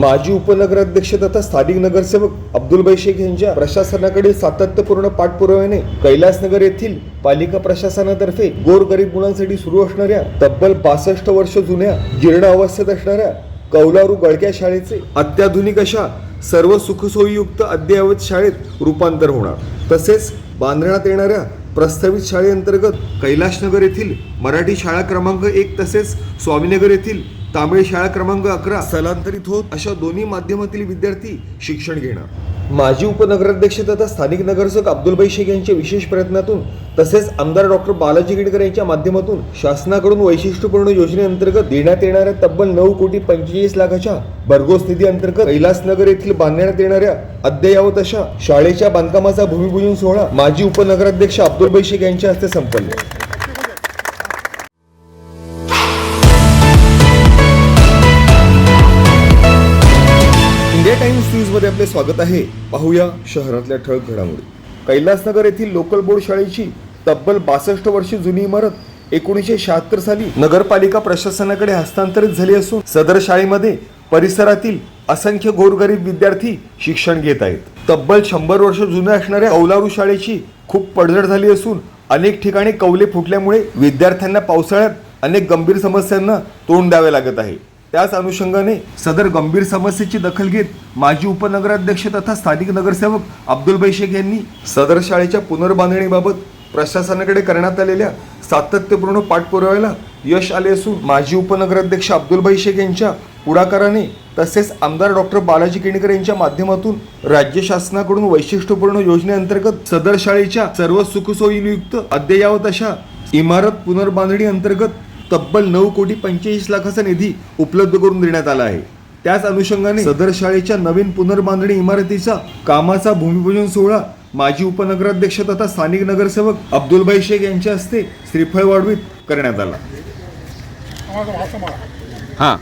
माजी उपनगराध्यक्ष तथा स्थानिक नगरसेवक अब्दुलबाई शेख यांच्या प्रशासनाकडे सातत्यपूर्ण पाठपुराव्याने कैलासनगर येथील पालिका प्रशासनातर्फे गोरगरीब मुलांसाठी सुरू असणाऱ्या तब्बल बासष्ट वर्ष जुन्या जीर्ण अवस्थेत असणाऱ्या कौलारू गळक्या शाळेचे अत्याधुनिक अशा सर्व सुखसोयीयुक्त अद्ययावत शाळेत रूपांतर होणार. तसेच बांधण्यात येणाऱ्या प्रस्तावित शाळेअंतर्गत कैलाशनगर येथील मराठी शाळा क्रमांक एक तसेच स्वामीनगर येथील तामिळ शाळा क्रमांक अकरा. स्थलांतरित होत अशा दोन्ही माध्यमातील विद्यार्थी शिक्षण घेणार. माजी उपनगराध्यक्ष तथा स्थानिक नगरसेवक अब्दुलबाई शेख यांच्या विशेष प्रयत्नातून तसेच आमदार डॉक्टर बालाजी गिडकर यांच्या माध्यमातून शासनाकडून वैशिष्ट्यपूर्ण योजनेअंतर्गत देण्यात येणाऱ्या तब्बल नऊ कोटी पंचेचाळीस लाखाच्या भरघोस निधी अंतर्गत कैलासनगर येथील बांधण्यात येणाऱ्या अद्ययावत अशा शाळेच्या बांधकामाचा भूमिपूजन सोहळा माजी उपनगराध्यक्ष अब्दुलबाई शेख यांच्या हस्ते संपन्न. टाइम्स न्यूजमध्ये आपले स्वागत आहे. पाहूया शहरातल्या ठळक घडामोडी. कैलासनगर येथील लोकल बोर्ड शाळेची तब्बल बासष्ट वर्षे जुनी इमारत एकोणीसशे शहात्तर साली नगरपालिका प्रशासनाकडे हस्तांतरित झाली असून सदर शाळेमध्ये परिसरातील असंख्य गोरगरीब विद्यार्थी शिक्षण घेत आहेत. तब्बल शंभर वर्ष जुन्या असणाऱ्या औलारू शाळेची खूप पडझड झाली असून अनेक ठिकाणी कौले फुटल्यामुळे विद्यार्थ्यांना पावसाळ्यात अनेक गंभीर समस्यांना तोंड द्यावे लागत आहे. त्याच अनुषंगाने सदर गंभीर समस्येची दखल घेत माजी उपनगराध्यक्ष तथा स्थानिक नगरसेवक अब्दुल शेख यांनी सदर शाळेच्या पुनर्बांधणीबाबत प्रशासनाकडे करण्यात आलेल्या सातत्यपूर्ण पाठपुराव्याला यश आले असून माजी उपनगराध्यक्ष अब्दुल शेख यांच्या पुढाकाराने तसेच आमदार डॉक्टर बालाजी केणकर यांच्या माध्यमातून राज्य शासनाकडून वैशिष्ट्यपूर्ण योजनेअंतर्गत सदर शाळेच्या सर्व सुखसोयीयुक्त अद्ययावत अशा इमारत पुनर्बांधणी अंतर्गत तब्बल नऊ कोटी पंचेचाळीस लाखाचा निधी उपलब्ध करून देण्यात आला आहे. त्याच अनुषंगाने सदर शाळेच्या नवीन पुनर्बांधणी इमारतीचा कामाचा भूमिपूजन सोहळा माजी उपनगराध्यक्ष तथा स्थानिक नगरसेवक अब्दुलभाई शेख यांच्या हस्ते श्रीफळ वाढवीत करण्यात आला. हां.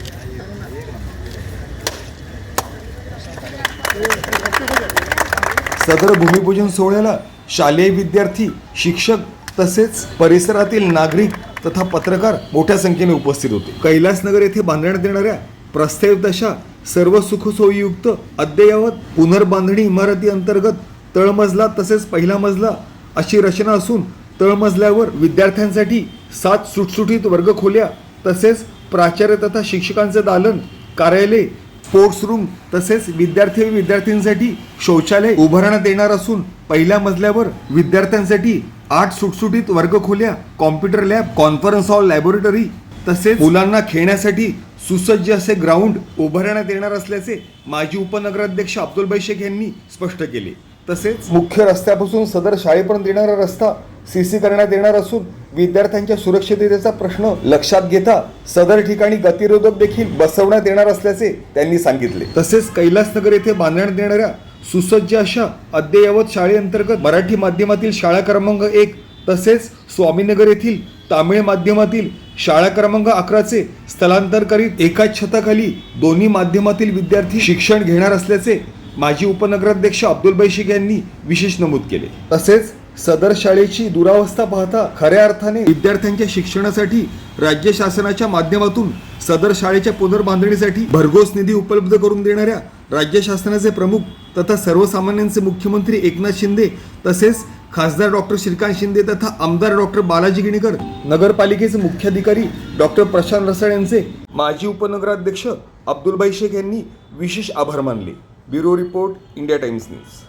सदर भूमिपूजन सोहळ्याला शालेय विद्यार्थी शिक्षक तसेच परिसरातील नागरिक तथा पत्रकार मोठ्या संख्येने उपस्थित होते. कैलासनगर येथे बांधण्यात येणाऱ्या प्रस्तावित अशा सर्व सुखसोयीयुक्त अद्ययावत पुनर्बांधणी इमारती अंतर्गत तळमजला तसेच पहिला मजला अशी रचना असून तळमजल्यावर विद्यार्थ्यांसाठी सात सुटसुटीत वर्गखोल्या तसेच प्राचार्य तथा शिक्षकांचे दालन कार्यालय स्पोर्ट्स रूम तसेच विद्यार्थी व विद्यार्थ्यांसाठी शौचालय उभारण्यात येणार असून पहिल्या मजल्यावर विद्यार्थ्यांसाठी आठ सुटसुटीत वर्गखोल्या computer lab conference hall laboratory तसेच मुलांना खेळण्यासाठी सुसज्ज असे ग्राउंड उभारण्यात येणार असल्याचे माजी उपनगराध्यक्ष अब्दुलबाई शेख यांनी स्पष्ट केले. तसेच मुख्य रस्त्यापासून सदर शाळेपर्यंत येणारा रस्ता सीसी करण्यात येणार असून विद्यार्थ्यांच्या सुरक्षिततेचा प्रश्न लक्षात घेता सदर ठिकाणी गतिरोधक देखील बसवण्यात येणार असल्याचे त्यांनी सांगितले. तसेच कैलासनगर येथे बांधण्यात येणाऱ्या सुसज्ज अशा अद्ययावत शाळेअंतर्गत मराठी माध्यमातील शाळा क्रमांक एक तसेच स्वामीनगर येथील तामिळ माध्यमातील शाळा क्रमांक अकराचे स्थलांतर करीत एकाच छताखाली दोन्ही माध्यमातील विद्यार्थी शिक्षण घेणार असल्याचे माजी उपनगराध्यक्ष अब्दुल बैशिक यांनी विशेष नमूद केले. तसेच सदर शाळेची दुरावस्था पाहता खऱ्या अर्थाने विद्यार्थ्यांच्या शिक्षणासाठी राज्य शासनाच्या माध्यमातून सदर शाळेच्या पुनर्बांधणीसाठी भरघोस निधी उपलब्ध करून देणाऱ्या राज्य शासनाचे प्रमुख तथा सर्वसामान्यांचे मुख्यमंत्री एकनाथ शिंदे तसेच खासदार डॉक्टर श्रीकांत शिंदे तथा आमदार डॉक्टर बालाजी गिणीकर नगरपालिकेचे मुख्याधिकारी डॉक्टर प्रशांत रसाळ यांचे माजी उपनगराध्यक्ष अब्दुलबाई शेख यांनी विशेष आभार मानले. Bureau report India Times news.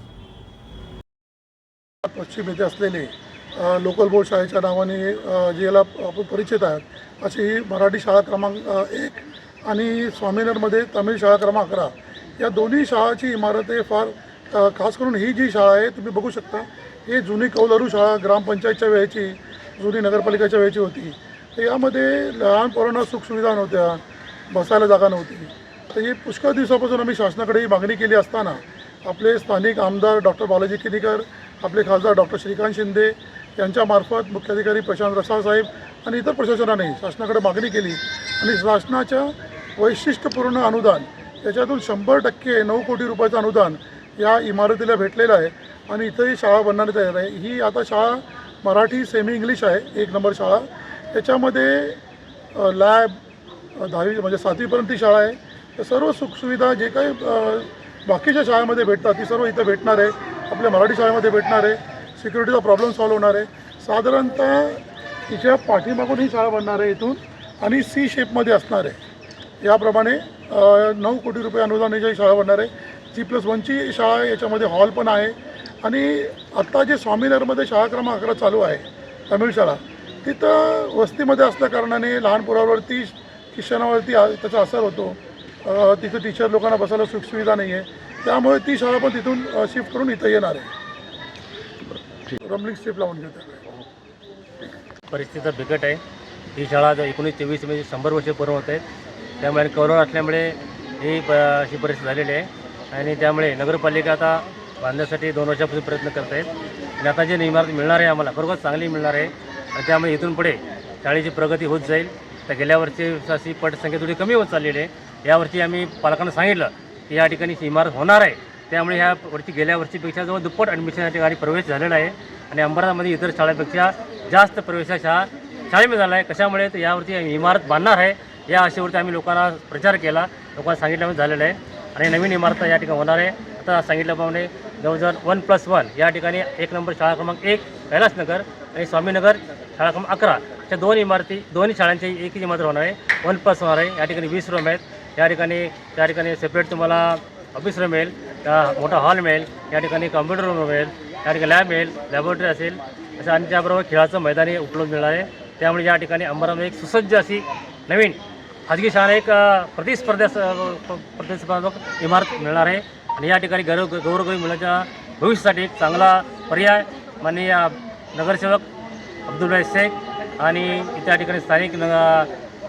पश्चिम येथे असलेले लोकल बोर्ड शाळेच्या नावाने ज्याला आपण परिचित आहेत अशी ही मराठी शाळा क्रमांक एक आणि स्वामीनगरमध्ये तमिळ शाळा क्रमांक अकरा. या दोन्ही शाळाची इमारत आहे फार खास करून ही जी शाळा आहे तुम्ही बघू शकता. ही जुनी कौलरू शाळा ग्रामपंचायतच्या वेळेची जुनी नगरपालिकेच्या वेळेची होती. तर यामध्ये लहान पोरांना सुखसुविधा नव्हत्या बसायला जागा नव्हती. तर ही पुष्कळ दिवसापासून आम्ही शासनाकडे ही मागणी केली असताना आपले स्थानिक आमदार डॉक्टर बालाजी किनीकर आपले खासदार डॉक्टर श्रीकांत शिंदे यांच्यामार्फत मुख्याधिकारी प्रशांत रसाळसाहेब आणि इतर प्रशासनाने शासनाकडे मागणी केली. आणि शासनाच्या वैशिष्ट्यपूर्ण अनुदान त्याच्यातून शंभर टक्के नऊ कोटी रुपयाचं अनुदान या इमारतीला भेटलेलं आहे आणि इथंही शाळा बनणारी तयार आहे. ही आता शाळा मराठी सेमी इंग्लिश आहे एक नंबर शाळा. त्याच्यामध्ये लॅब दहावी म्हणजे सातवीपर्यंत ती शाळा आहे. तर सर्व सुखसुविधा जे काही बाकीच्या शाळेमध्ये भेटतात ती सर्व इथं भेटणार आहे. आपल्या मराठी शाळेमध्ये भेटणार आहे. सिक्युरिटीचा प्रॉब्लेम सॉल्व्ह होणार आहे. साधारणतः तिच्या पाठीमागून ही शाळा बनणार आहे इथून आणि सी शेपमध्ये असणार आहे. याप्रमाणे नऊ कोटी रुपये अनुदानाची ही शाळा बनणार आहे. जी प्लस वनची शाळा आहे याच्यामध्ये हॉल पण आहे. आणि आत्ता जे स्वामीनगरमध्ये शाळा क्रमांक अकरा चालू आहे तमिळ शाळा तिथं वस्तीमध्ये असल्याकारणाने लहान पोरावरती शिक्षणावरती त्याचा असर होतो. तिथं टीचर लोकांना बसायला सुखसुविधा नाही आहे. त्यामुळे ती शाळा पण तिथून शिफ्ट करून इथं येणार आहे. रमलिंग स्टेप लावून घेतात परिस्थिती बिकट आहे. ही शाळा एकोणीस तेवीस म्हणजे शंभर वर्ष पूर्ण होत आहेत. त्यामुळे कोरोना असल्यामुळे ही प अशी परिस्थिती झालेली आहे. आणि त्यामुळे नगरपालिका आता बांधण्यासाठी दोन वर्षापासून प्रयत्न करत आहेत. आणि आता जे इमारत मिळणार आहे आम्हाला खरोखर चांगली मिळणार आहे. आणि त्यामुळे इथून पुढे शाळेची प्रगती होत जाईल. तर गेल्या वर्षी अशी पटसंख्या थोडी कमी होत चाललेली आहे. यावर्षी आम्ही पालकांना सांगितलं की या ठिकाणी इमारत होणार आहे त्यामुळे ह्या वर्षी गेल्या वर्षीपेक्षा जवळ दुप्पट ॲडमिशन या ठिकाणी प्रवेश झालेला आहे. आणि अंबरनाथमध्ये इतर शाळेपेक्षा जास्त प्रवेश हा शाळा शाळेमध्ये झाला आहे. कशामुळे? तर यावरती इमारत बांधणार आहे. या आशेवरती आम्ही लोकांना प्रचार केला. लोकांना सांगितल्यामुळे झालेलं आहे. आणि नवीन इमारत या ठिकाणी होणार आहे. आता सांगितल्याप्रमाणे जवळजवळ वन प्लस वन या ठिकाणी एक नंबर शाळा क्रमांक एक कैलासनगर आणि स्वामीनगर शाळा क्रमांक अकरा. अशा दोन इमारती दोन्ही शाळांची एकच इमारत होणार आहे. वन प्लस होणार आहे. या ठिकाणी वीस रूम आहेत. या ठिकाणी त्या ठिकाणी सेपरेट तुम्हाला ऑफिस रूम मिळेल. त्या मोठा हॉल मिळेल. या ठिकाणी कम्प्युटर रूम मिळेल. या ठिकाणी लॅब मिळेल. लॅबोरेटरी असेल. असं आणि त्याबरोबर खेळाचं मैदानही उपलब्ध मिळणार आहे. त्यामुळे या ठिकाणी अंबरमध्ये एक सुसज्ज अशी नवीन खाजगी शाळा एक प्रतिस्पर्धा प्रतिस्पर्धात्मक इमारत मिळणार आहे. आणि या ठिकाणी गौरव गौरवगरी मुलांच्या भविष्यासाठी एक चांगला पर्याय माननीय नगरसेवक अब्दुलभाई शेख आणि त्या ठिकाणी स्थानिक न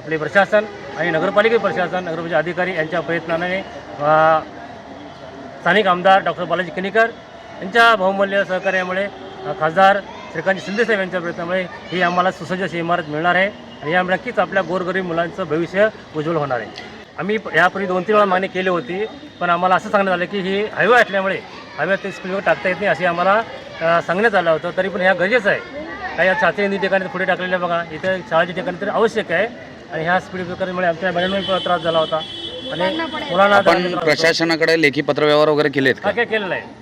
आपले प्रशासन आणि नगरपालिका प्रशासन नगरपालिका अधिकारी यांच्या प्रयत्नाने स्थानिक आमदार डॉक्टर बालाजी किनीकर यांच्या बहुमूल्य सहकार्यामुळे खासदार श्रीकांत शिंदेसाहेब यांच्या प्रयत्नामुळे ही आम्हाला सुसज्ज अशी इमारत मिळणार आहे. आणि यामुळे नक्कीच आपल्या गोरगरीब मुलांचं भविष्य उज्ज्वल होणार आहे. आम्ही यापूर्वी दोन तीन वेळा मागणी केली होती पण आम्हाला असं सांगण्यात आलं की ही हायवे असल्यामुळे हायवे ते स्पीडवर टाकता येत नाही असे आम्हाला सांगण्यात आलं होतं. तरी पण ह्या गरजेचं आहे. काही आता शास्त्रीय ठिकाणी पुढे टाकलेलं आहे बघा इथं शाळेच्या ठिकाणी तरी आवश्यक आहे. आणि ह्या स्पीड ब्रेकरमुळे आमच्या मुलांना त्रास झाला होता. आणि मुलांना प्रशासनाकडे लेखी पत्रव्यवहार वगैरे केलेत का? काय काय केलेलं आहे